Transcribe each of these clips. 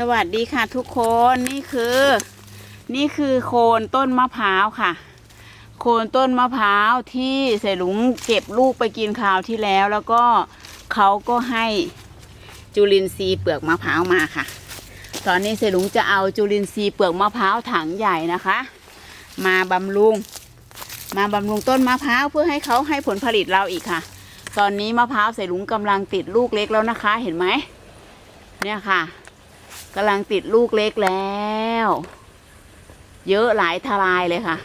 สวัสดีค่ะทุกคนนี่คือ นี่คือโคนต้นมะพร้าวค่ะ โคนต้นมะพร้าวที่เสลุงเก็บลูกไปกินคราวที่แล้ว แล้วก็เขาก็ให้จุลินทรีย์เปลือกมะพร้าวมาค่ะ ตอนนี้เสลุงจะเอาจุลินทรีย์เปลือกมะพร้าวถังใหญ่นะคะ มาบำรุง มาบำรุงต้นมะพร้าวเพื่อให้เขาให้ผลผลิตเราอีกค่ะ ตอนนี้มะพร้าวเสลุงกำลังติดลูกเล็กแล้วนะคะ เห็นไหมเนี่ยค่ะ กำลังติดลูกเล็กแล้ว เยอะหลายทลายเลยค่ะ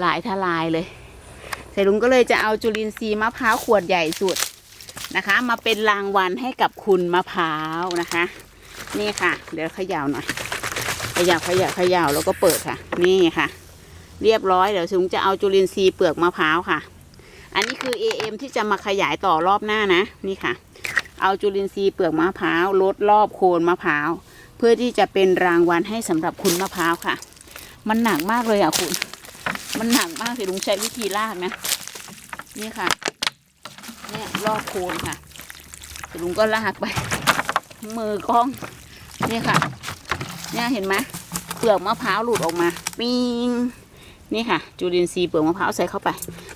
หลายทลายเลยเสลุงก็เลยจะเอาจุลินทรีย์มะพร้าวขวดใหญ่สุดนะคะ มาเป็นรางวัลให้กับคุณมะพร้าวนะคะ นี่ค่ะ เดี๋ยวขย่าหน่อยขย่าขย่าขย่าแล้วก็เปิดค่ะ นี่ค่ะ เรียบร้อยเดี๋ยวเสลุงจะเอาจุลินทรีย์เปลือกมะพร้าวค่ะ อันนี้คือ AM ที่จะมาขยายต่อรอบหน้านะ นี่ค่ะ เอาจุลินทรีย์เปลือกมะพร้าวลดรอบโคนมะพร้าวเพื่อที่จะเป็นรางวัลให้สำหรับคุณมะพร้าวค่ะ มันหนักมากเลยอะคุณ มันหนักมากสิลุงใช้วิธีลากนะ นี่ค่ะเนี่ยรอบโคนค่ะลุงก็ลากไป มือกล้องนี่ค่ะ เนี่ยเห็นไหมเปลือกมะพร้าวหลุดออกมา ปิ้งนี่ค่ะ จุลินทรีย์เปลือกมะพร้าวใส่เข้าไป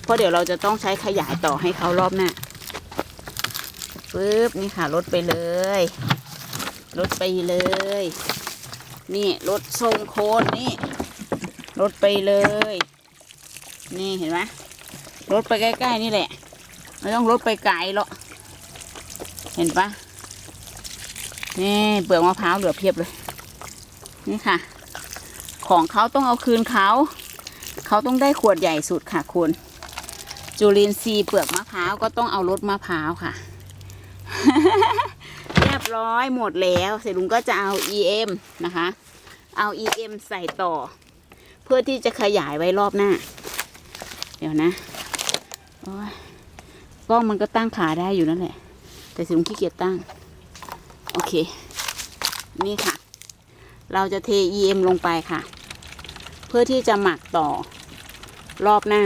เพราะเดี๋ยวเราจะต้องใช้ขยายต่อให้เขารอบหน้า ปึ๊บนี่ค่ะลดไปเลยลดไปเลย นี่ลดทรงโคนนี่ลดไปเลย นี่เห็นไหมลดไปใกล้ๆนี่แหละไม่ต้องลดไปไกลหรอกเห็นปะนี่เปลือกมะพร้าวเหลือเพียบเลย นี่ค่ะ ของเขาต้องเอาคืนเขาเขาต้องได้ขวดใหญ่สุดค่ะคุณจุลินทรีย์เปลือกมะพร้าวก็ต้องเอารถมะพร้าวค่ะ เรียบร้อยหมดแล้วเสร็จลุงก็จะเอา EM นะคะ เอา EM ใส่ต่อ เพื่อที่จะขยายไว้รอบหน้า เดี๋ยวนะกล้องมันก็ตั้งขาได้อยู่นั่นแหละ แต่เสร็จลุงขี้เกียจตั้ง โอเค นี่ค่ะ เราจะเท EM ลงไปค่ะ เพื่อที่จะหมักต่อรอบหน้า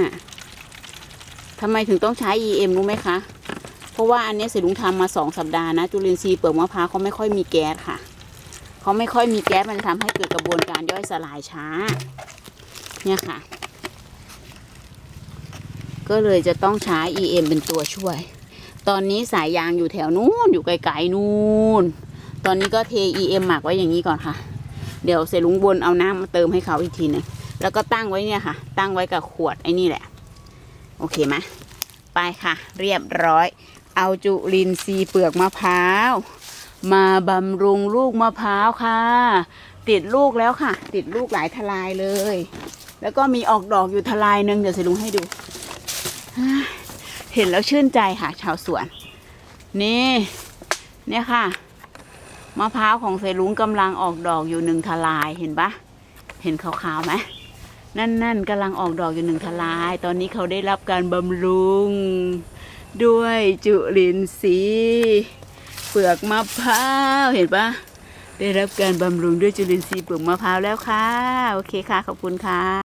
ทำไมถึงต้องใช้ EM รู้ไหมคะ ราะว่าอันนี้เสลุงทำมาสองสัปดาห์นะ จุลินทรีย์เปลือกมะพร้าวเขาไม่ค่อยมีแก๊สค่ะเขาไม่ค่อยมีแก๊สมันจะทำให้เกิดกระบวนการย่อยสลายช้า เนี่ยค่ะ ก็เลยจะต้องใช้ EM เป็นตัวช่วย ตอนนี้สายยางอยู่แถวนู้นอยู่ไกลๆนู้นตอนนี้ก็เท EM หมักไว้อย่างนี้ก่อนค่ะ เดี๋ยวเสลุงบนเอาน้ำมาเติมให้เขาอีกทีหนึงแล้วก็ตั้งไว้เนี่ยค่ะ ตั้งไว้กับขวดไอ้นี่แหละ โอเคไหมไปค่ะ เรียบร้อย เอาจุลินทรีย์เปลือกมะพร้าว มาบำรุงลูกมะพร้าวค่ะ ติดลูกแล้วค่ะ ติดลูกหลายทลายเลย แล้วก็มีออกดอกอยู่ทลายหนึ่งเดี๋ยวเซลุงให้ดู เห็นแล้วชื่นใจค่ะ ชาวสวน นี่ เนี่ยค่ะมะพร้าวของเซลุงกำลังออกดอกอยู่หนึ่งทลายเห็นปะเห็นขาวๆไหมนั่นนั่นกำลังออกดอกอยู่หนึ่งทลาย ตอนนี้เขาได้รับการบำรุง ด้วยจุลินทรีย์เปลือกมะพร้าวเห็นปะได้รับการบำรุงด้วยจุลินทรีย์เปลือกมะพร้าวแล้วค่ะ โอเคค่ะ ขอบคุณค่ะ